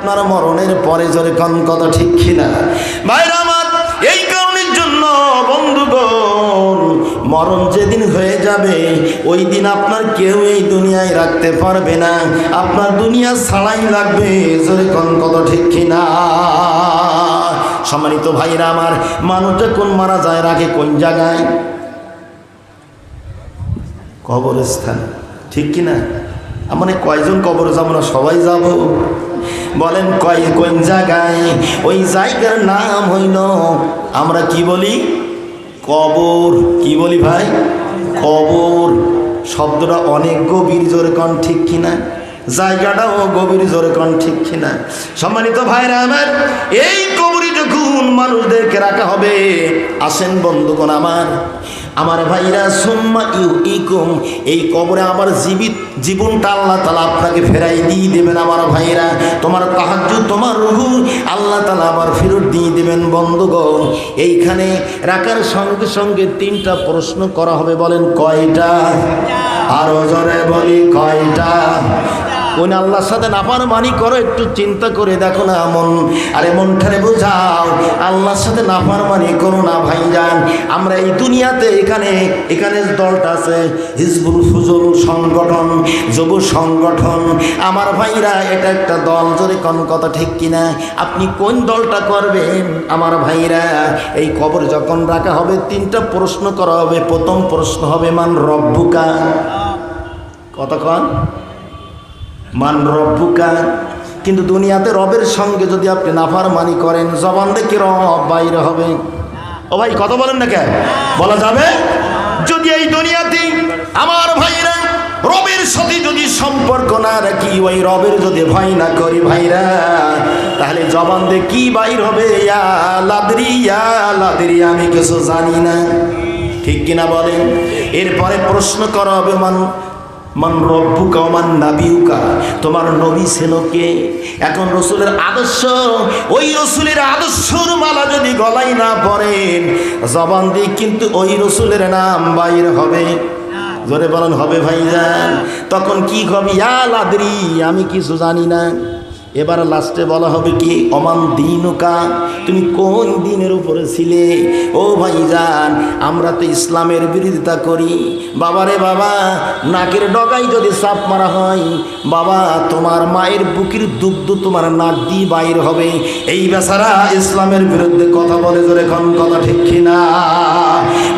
আপনার মরণের পরে জোরে কন কথা ঠিক কিনা? ভাইরা আমার, এই কারণের জন্য বন্ধুগণ, মরণ যেদিন হয়ে যাবে, ওই দিন আপনার কেউ এই দুনিয়ায় রাখতে পারবে না। আপনার দুনিয়া ছাড়াই লাগবে, জোরে কন কথা ঠিক কিনা? সম্মানিত ভাইরা আমার মানুষ যখন মারা যায় রাখে কোন জায়গায়? কবরস্থান, ঠিক কিনা? মানে কয়জন কবর যাব না, সবাই যাব? বলেন কয়, কোন জায়গায়? ওই জায়গার নাম হইল, আমরা কি বলি? কবর। কি বলি ভাই? কবর। শব্দটা অনেক গভীর জোরে কন ঠিক কিনা? জায়গাটাও গভীর জোরে কন ঠিক কিনা? সম্মানিত ভাইরা আমার, এই কবরি যখন মানুষদেরকে রাখা হবে, আসেন বন্ধুগণ আমার আমার ভাইরা, সুম্মা ইউ ইকুম এই কবরে আমার জীবিত জীবনটা আল্লাহ তালা আপনাকে ফেরাই দিয়ে দেবেন আমার ভাইরা। তোমার তাহাজ্জু তোমার রুহু আল্লাহ তালা আবার ফেরত দিয়ে দেবেন বন্ধুগণ। এইখানে রাখার সঙ্গে সঙ্গে তিনটা প্রশ্ন করা হবে, বলেন কয়টা? আরও জোরে বলি, কয়টা? কোন আল্লাহর সাথে নাফার মানি করো, একটু চিন্তা করে দেখো না মন আরে মনটারে বোঝাও, আল্লাহর সাথে নাফার মানি করো না ভাই যান আমরা এই দুনিয়াতে এখানে এখানে দলটা আছে, হিজবুল ফুজুল সংগঠন, যুব সংগঠন। আমার ভাইরা, এটা একটা দল যদি কোন কথা ঠিক কিনা? আপনি কোন দলটা করবেন? আমার ভাইরা, এই কবর যখন রাখা হবে, তিনটা প্রশ্ন করা হবে। প্রথম প্রশ্ন হবে, মান রব্বুকা। কতক্ষণ মান রব্বুকা। কিন্তু দুনিয়াতে রবের সঙ্গে যদি আপনি নাফার মানি করেন, জবান দেখে রব বাইরে হবে। ও ভাই, কথা বলেন না কে বলা যাবে? যদি এই দুনিয়াতে আমার ভাইরা রবের সাথে যদি সম্পর্ক না রাখি, ওই রবের যদি ভয় না করি ভাইরা, তাহলে জবান দিয়ে কি বাইর হবে? লাদরি লাদরি, আমি কিছু জানি না। ঠিক কিনা বলেন? এরপরে প্রশ্ন করা হবে, মান মান রব্বুকা মান নাবিউকা। তোমার নবী ছিল কে? এখন রসুলের আদর্শ, ওই রসুলের আদর্শর মালা যদি গলায় না পড়েন, জবান দিয়ে কিন্তু ওই রসুলের নাম বাইর হবে। জোরে বলেন, হবে ভাইজান। তখন কি কবি ইয়াল আদরি আমি কিছু জানি না। এবার লাস্টে বলা হবে কি, অমান দিনুকা, তুমি কোন দিনের উপরে ছিলে? ও ভাইজান, আমরা তো ইসলামের বিরোধিতা করি। বাবারে বাবা, নাকের ডগাই যদি সাপ মারা হয়, বাবা, তোমার মায়ের বুকের দুগ্ধ তোমার নাক দিয়ে বাইর হবে। এই বেচারা ইসলামের বিরুদ্ধে কথা বলে জোরে কোন কথা ঠিক কিনা?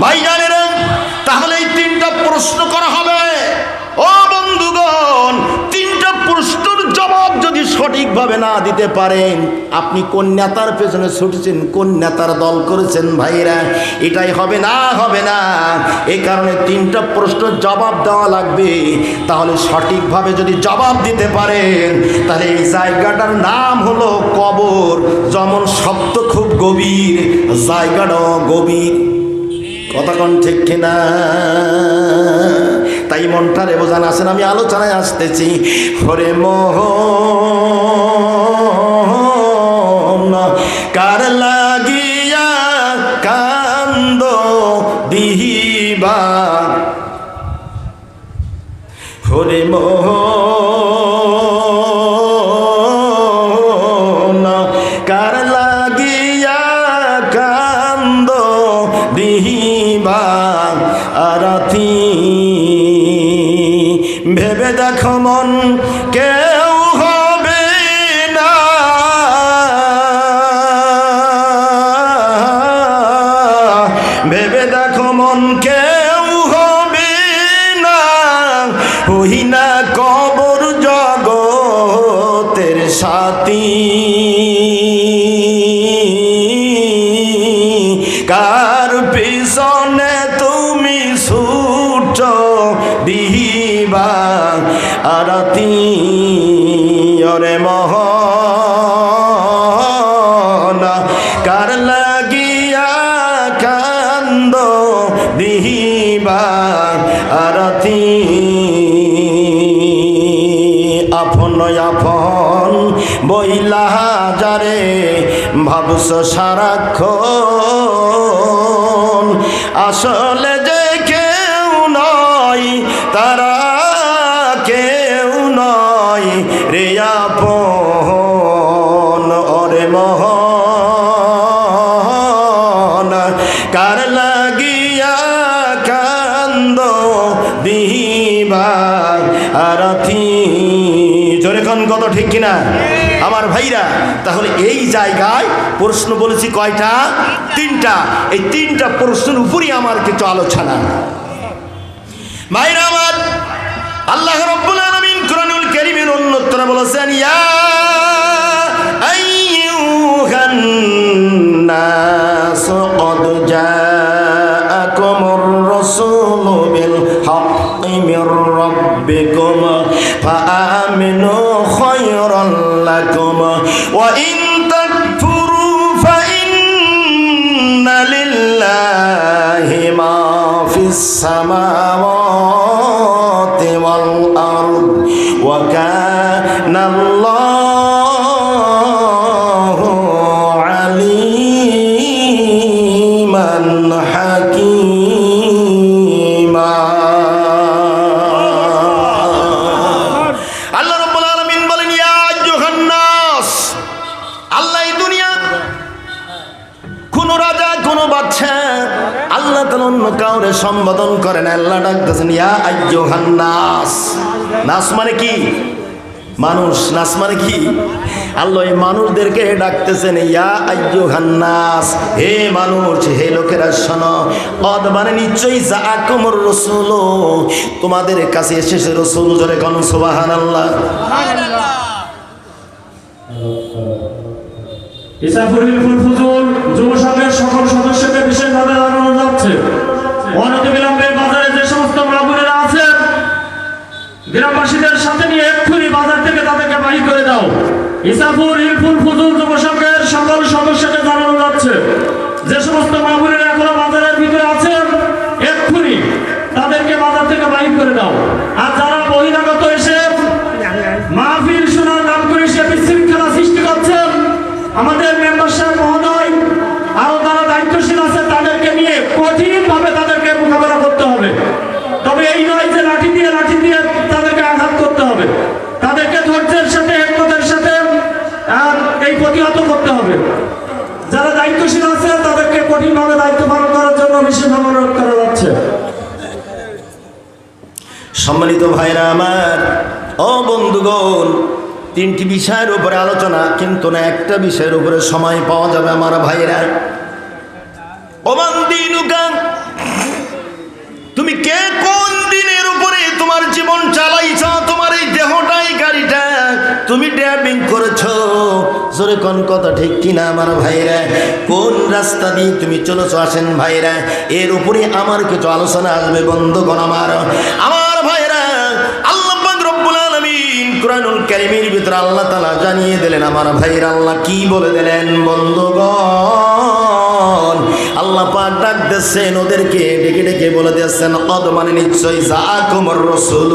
ভাইজানেরা সঠিকভাবে না দিতে পারেন। আপনি কোন নেতার পেছনে ছুটেছেন, কোন নেতার দল করেছেন ভাইরা? এটাই হবে না হবে না। এই কারণে তিনটা প্রশ্ন জবাব দেওয়া লাগবে। তাহলে সঠিকভাবে যদি জবাব দিতে পারেন, তাহলে এই জায়গাটার নাম হলো কবর। যেমন শব্দ খুব গভীর, জায়গাটাও গভীর। কতক্ষণ ঠিক কিনা? তাই মনটারে বোঝান আসেন, আমি আলোচনায় আসতেছি। হরে মোহ কার লাগিয়া কান্দ দিহিবা? হরে মোহ দেখো মন দিবা আরতি আপন আপন বইলা যারে ভাবস সারাক্ষণ। আসলে যে কেউ নয়, তারা কেউ নয় রে আপন না, আমার ভাইরা, তাহলে এই জায়গায় প্রশ্ন বলেছি কয়টা? তিনটা। এই তিনটা প্রশ্নের উপরই আমার কিছু আলোচনা। ভাইরা আমার, আল্লাহ রব্বুল অন্যত্র বলেছেন, ইয়া وإن تكفروا فإن لله ما في السماوات والأرض. وكان الله কোন রাজা, কোন বাদশা আল্লাহ অন্য কাউরে সম্বোধন করেন, আল্লাহ ডাকতেছেন, ইয়া নাস। নাস মানে কি? মানুষ। নাস মানে কি? আল্লাহ এই মানুষদেরকে ডাকতেছেন, ইয়া আইয়ুহান নাস। হে মানুষ, হে লোকেরা, শোনো। অদ মানে নিশ্চয়ই, যা আকমর রসুল। তোমাদের কাছে এসেছে রসুল, জোরে কোন সুবহানাল্লাহ। ইসাফুল তাদেরকে বাহির করে দাও। ইসাফুর ইলফুল ফুজুল যুব সকল সদস্যকে জানানো যাচ্ছে, যে সমস্ত মাহবুরেরা এখনও বাজারের ভিতরে আছেন, এক্ষুনি তাদেরকে বাজার থেকে বাহির করে দাও। আর যারা বহিরাগত এসে মাহফিল শোনার নাম করে সে বিশৃঙ্খলা সৃষ্টি করছেন আমাদের মেম্বার সাহেব মহোদয় আরও যারা দায়িত্বশীল আছে তাদেরকে নিয়ে কঠিন ভাবে তাদেরকে মোকাবেলা করতে হবে তবে এই নয় যে লাঠি দিয়ে লাঠি দিয়ে তাদেরকে আঘাত করতে হবে তাদেরকে ধৈর্যের সাথে একমতের সাথে আহ, এই প্রতিহত করতে হবে যারা দায়িত্বশীল আছে তাদেরকে কঠিনভাবে দায়িত্ব পালন করার জন্য বিশেষভাবে অনুরোধ করা যাচ্ছে সম্মানিত ভাইরা আমার, ও বন্ধুগণ, তিনটি বিষয়ের উপরে আলোচনা, কিন্তু না একটা বিষয়ের উপরে সময় পাওয়া যাবে আমার ভাইরা তুমি কে কোন দিনের উপরে তোমার জীবন চালাইছ, তোমার এই দেহটাই গাড়িটা, তুমি ড্রাইভিং করেছ? জোরে কোন কথা ঠিক কিনা আমার ভাইরা কোন রাস্তা দিয়ে তুমি চলেছো? আসেন ভাইরা এর উপরে আমার কিছু আলোচনা আসবে, বন্ধুগণ আমার। আমার কারীমের ভিতরে আল্লাহ তাআলা জানিয়ে দিলেন, আমার ভাইরা আল্লাহ কি বলে দিলেন, বন্ধুগণ? আল্লাহ পাক ডাক দিচ্ছেন, ওদেরকে ডেকে ডেকে বলে দিচ্ছেন অদ মানে নিশ্চয়ই যা কুমর রসুল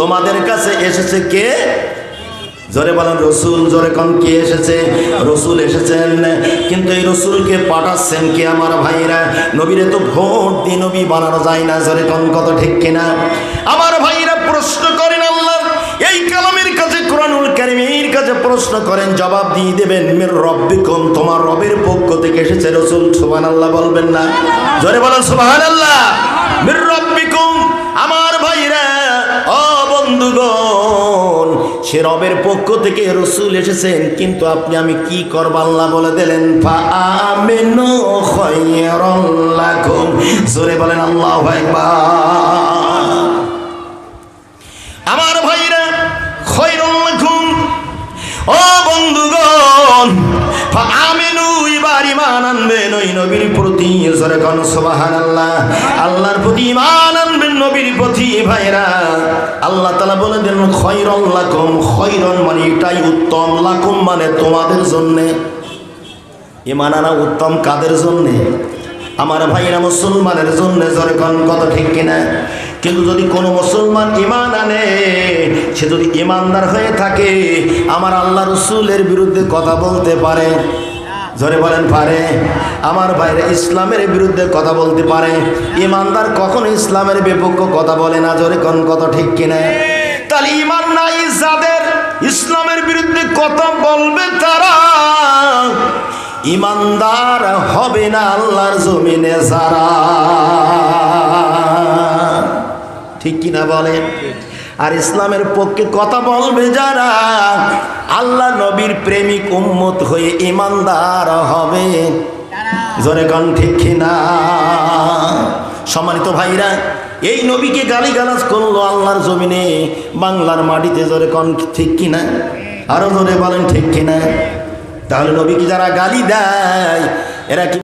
তোমাদের কাছে এসেছে কে? বলেন, রসুল কন, কে এসেছে? রসুল এসেছেন, কিন্তু এই রসুলকে পাঠাচ্ছেন কে আমার ভাইরা নবীরে তো ভোট দিয়ে নবী বানানো যায় না, জোরে কন কত ঠিক কিনা? আমার ভাইরা প্রশ্ন করেন আল্লাহ, এই কারিমের কাছে প্রশ্ন করেন, জবাব দিয়ে দেবেন, মের রব্বিকুম তোমার রবের পক্ষ থেকে এসেছে রসুল। সুবহান আল্লাহ বলবেন না। জোরে বলেন সুবহান আল্লাহ মির রব্বিকুম আমার ভাইরা ও বন্ধুগণ সে রবের পক্ষ থেকে রসুল এসেছেন। কিন্তু আপনি, আমি কি করব আল্লাহ বলে দিলেন আমার বন্ধুগণ আমেনু এবার ইমান আনবেন ওই নবীর প্রতি জোরে কোন, সুবহানাল্লাহ। আল্লাহর প্রতি ইমান আনবেন নবীর প্রতি ভাইরা আল্লাহ তাআলা বলে দেন খৈরুল লাকুম, খৈরন মানে এটাই উত্তম, লাকুম মানে তোমাদের জন্যে। ইমান আনা উত্তম কাদের জন্যে? আমার ভাইরা মুসলমানের জন্য, জোরে কোন, কথা ঠিক কিনা? কিন্তু যদি কোনো মুসলমান ইমান আনে, সে যদি ইমানদার হয়ে থাকে, আমার আল্লাহ রসুলের বিরুদ্ধে কথা বলতে পারে। জোরে বলেন, পারে। আমার ভাইরা ইসলামের বিরুদ্ধে কথা বলতে পারে। ইমানদার কখনো ইসলামের বিপক্ষ কথা বলে না, জোরে কোন কথা ঠিক কিনা? তাহলে ইমান নাই, যাদের ইসলামের বিরুদ্ধে কথা বলবে তারা ইমানদার হবে না, আল্লাহর জমিনে যারা। ঠিক কিনা বলেন? আর ইসলামের পক্ষে কথা বলবে যারা, আল্লাহ নবীর প্রেমিক উম্মত হয়ে ইমানদার হবে। জোরে কন, ঠিক কিনা? সম্মানিত ভাইরা, এই নবীকে গালি গালাজ করল আল্লাহর জমিনে, বাংলার মাটিতে জোরে কন, ঠিক কিনা? আরও জোরে বলেন, ঠিক কিনা? তাহলে নবীকে যারা গালি দেয়, এরা কি